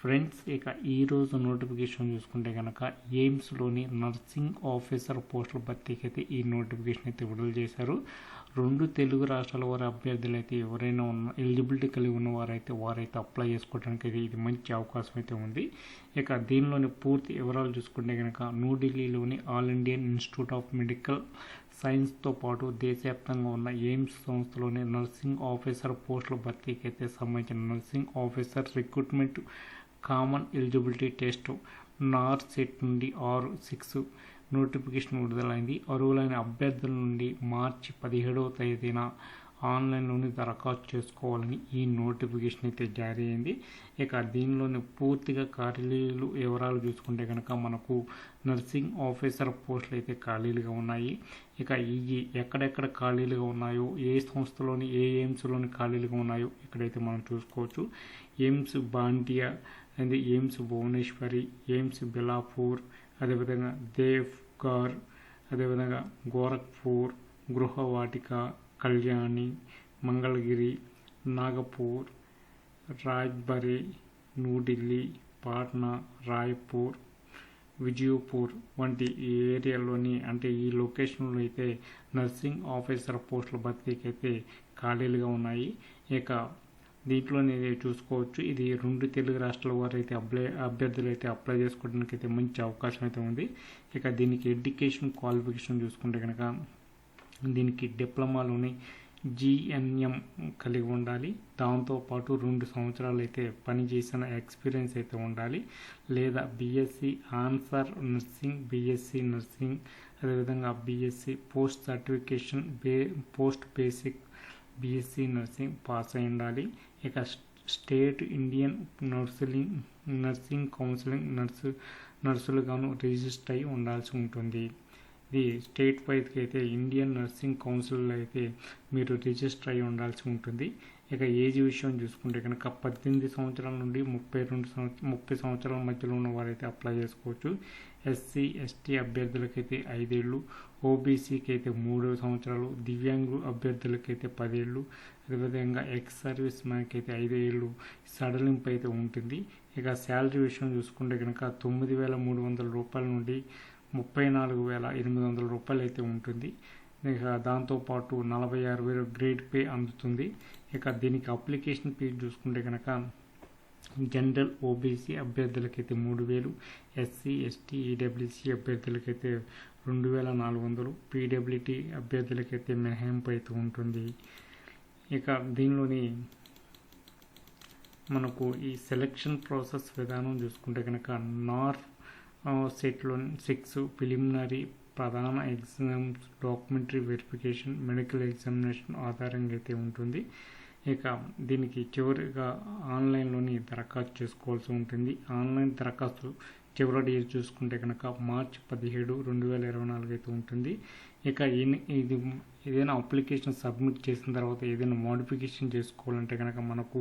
Friends ఇక ఈరోజు notification చూసుకుంటే కనుక ఎయిమ్స్లోని నర్సింగ్ ఆఫీసర్ పోస్టుల భర్తీకి అయితే ఈ నోటిఫికేషన్ అయితే విడుదల చేశారు. రెండు తెలుగు రాష్ట్రాల వారి అభ్యర్థులు అయితే ఎవరైనా ఉన్న ఎలిజిబిలిటీ కలిగి ఉన్న వారైతే వారైతే అప్లై చేసుకోవడానికి అయితే ఇది మంచి అవకాశం అయితే ఉంది. ఇక దీనిలోని పూర్తి వివరాలు చూసుకుంటే కనుక న్యూఢిల్లీలోని all Indian institute of medical సైన్స్తో పాటు దేశవ్యాప్తంగా ఉన్న ఎయిమ్స్ సంస్థలోని నర్సింగ్ ఆఫీసర్ పోస్టుల భర్తీకి అయితే సంబంధించిన nursing officer recruitment common eligibility test NORCET నుండి ఆరు సిక్స్ నోటిఫికేషన్ విడుదలైంది. అర్హులైన అభ్యర్థుల నుండి మార్చి పదిహేడవ తేదీన ఆన్లైన్లోనే దరఖాస్తు చేసుకోవాలని ఈ నోటిఫికేషన్ అయితే జారీ అయింది. ఇక దీనిలోని పూర్తిగా ఖాళీలు వివరాలు చూసుకుంటే కనుక మనకు నర్సింగ్ ఆఫీసర్ పోస్టులు అయితే ఖాళీలుగా ఉన్నాయి. ఇక ఈ ఎక్కడెక్కడ ఖాళీలుగా ఉన్నాయో ఏ సంస్థలోని ఏ ఎయిమ్స్లోని ఖాళీలుగా ఉన్నాయో ఇక్కడైతే మనం చూసుకోవచ్చు. AIIMS బాంటియా and AIIMS Bhubaneswar AIIMS Bilaspur అదేవిధంగా దేవ్ఘర్ అదేవిధంగా గోరఖ్పూర్ గృహవాటిక కళ్యాణి మంగళగిరి నాగపూర్ రాజ్బరి న్యూఢిల్లీ పాట్నా రాయ్పూర్ విజయపూర్ వంటి ఈ ఏరియాలోని అంటే ఈ లొకేషన్లో అయితే నర్సింగ్ ఆఫీసర్ పోస్టుల భర్తీకి అయితే ఖాళీలుగా ఉన్నాయి. ఇక దీంట్లోనే చూసుకోవచ్చు. ఇది రెండు తెలుగు రాష్ట్రాల వారు అయితే అప్లై అభ్యర్థులు అయితే అప్లై చేసుకోవడానికి అయితే మంచి అవకాశం అయితే ఉంది. ఇక దీనికి ఎడ్యుకేషన్ క్వాలిఫికేషన్ చూసుకుంటే కనుక దీనికి డిప్లొమాలోని జిఎన్ఎం కలిగి ఉండాలి. దాంతోపాటు రెండు సంవత్సరాలు అయితే పనిచేసిన ఎక్స్పీరియన్స్ అయితే ఉండాలి. లేదా బీఎస్సీ ఆన్సర్ నర్సింగ్ బీఎస్సీ నర్సింగ్ అదేవిధంగా బీఎస్సీ పోస్ట్ సర్టిఫికేషన్ బే post basic BSc nursing pass అయి ఉండాలి. ఇక స్టేట్ ఇండియన్ నర్సులింగ్ నర్సింగ్ కౌన్సిలింగ్ నర్సు నర్సులుగాను రిజిస్టర్ అయి ఉండాల్సి ఉంటుంది. ఇది స్టేట్ వైజ్కి అయితే ఇండియన్ నర్సింగ్ కౌన్సిల్ అయితే మీరు రిజిస్టర్ అయి ఉండాల్సి ఉంటుంది. ఇక ఏజ్ విషయం చూసుకుంటే కనుక పద్దెనిమిది సంవత్సరాల నుండి ముప్పై రెండు సంవత్సరం ముప్పై సంవత్సరాల మధ్యలో ఉన్న వారైతే అప్లై చేసుకోవచ్చు. ఎస్సీ ఎస్టీ అభ్యర్థులకైతే ఐదేళ్ళు ఓబీసీకి అయితే మూడు సంవత్సరాలు దివ్యాంగు అభ్యర్థులకైతే పదేళ్ళు అదేవిధంగా ఎక్స్ సర్వీస్ మ్యాన్కి అయితే ఐదు ఏళ్ళు సడలింపు అయితే ఉంటుంది. ఇక శాలరీ విషయం చూసుకుంటే కనుక తొమ్మిది వేల మూడు వందల రూపాయల నుండి ముప్పై నాలుగు వేల ఎనిమిది వందల రూపాయలు అయితే ఉంటుంది. ఇక దాంతోపాటు నలభై ఆరు వేలు గ్రేడ్ పే అందుతుంది. ఇక దీనికి అప్లికేషన్ ఫీజు చూసుకుంటే కనుక జనరల్ ఓబీసీ అభ్యర్థులకైతే మూడు వేలు ఎస్సీ ఎస్టీ ఈడబ్ల్యూసీ అభ్యర్థులకైతే రెండు వేల నాలుగు వందలు పీడబ్ల్యూటీ అభ్యర్థులకైతే మినహాయింపు అయితే ఉంటుంది. ఇక దీనిలోని మనకు ఈ సెలక్షన్ ప్రాసెస్ విధానం చూసుకుంటే కనుక నార్త్ సెట్లు సిక్స్ ప్రిలిమినరీ ప్రధాన exams documentary verification medical examination ఆధారంగా అయితే ఉంటుంది. ఇక దీనికి చివరిగా ఆన్లైన్లోని దరఖాస్తు చేసుకోవాల్సి ఉంటుంది. ఆన్లైన్ దరఖాస్తు చివరి డేట్ చూసుకుంటే కనుక మార్చ్ పదిహేడు రెండు వేల ఇరవై నాలుగు అయితే ఉంటుంది. ఇక ఇది ఏదైనా అప్లికేషన్ సబ్మిట్ చేసిన తర్వాత ఏదైనా మోడిఫికేషన్ చేసుకోవాలంటే కనుక మనకు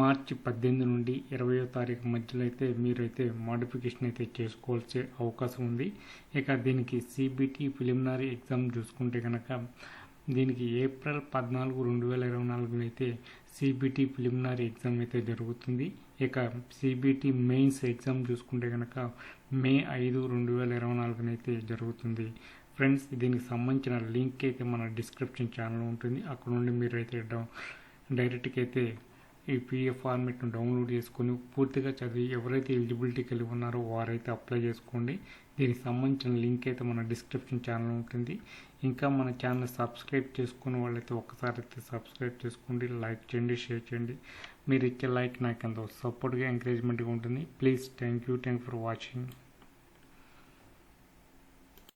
మార్చి పద్దెనిమిది నుండి ఇరవయో తారీఖు మధ్యలో అయితే మీరైతే మోడిఫికేషన్ అయితే చేసుకోవాల్సే అవకాశం ఉంది. ఇక దీనికి సిబిటి ప్రిలిమినరీ ఎగ్జామ్ చూసుకుంటే కనుక దీనికి ఏప్రిల్ పద్నాలుగు రెండు వేల ఇరవై నాలుగులో అయితే సిబిటి ప్రిలిమినరీ ఎగ్జామ్ అయితే జరుగుతుంది. ఇక సిబిటి మెయిన్స్ ఎగ్జామ్ చూసుకుంటే కనుక మే ఐదు రెండు వేల ఇరవై నాలుగున అయితే జరుగుతుంది. ఫ్రెండ్స్ దీనికి సంబంధించిన లింక్ అయితే మన డిస్క్రిప్షన్ ఛానల్ ఉంటుంది. అక్కడ నుండి మీరు అయితే డైరెక్ట్గా అయితే ఈ పీఎఫ్ ఫార్మేట్ను డౌన్లోడ్ చేసుకొని పూర్తిగా చదివి ఎవరైతే ఎలిజిబిలిటీ కలిగి ఉన్నారో వారైతే అప్లై చేసుకోండి. దీనికి సంబంధించిన లింక్ అయితే మన డిస్క్రిప్షన్ ఛానల్ ఉంటుంది. ఇంకా మన ఛానల్ సబ్స్క్రైబ్ చేసుకున్న వాళ్ళైతే ఒక్కసారి అయితే సబ్స్క్రైబ్ చేసుకోండి లైక్ చేయండి షేర్ చేయండి. మీరు ఇచ్చే లైక్ నాకు ఎంతో సపోర్ట్గా ఎంకరేజ్మెంట్గా ఉంటుంది. Please thank you thank for watching.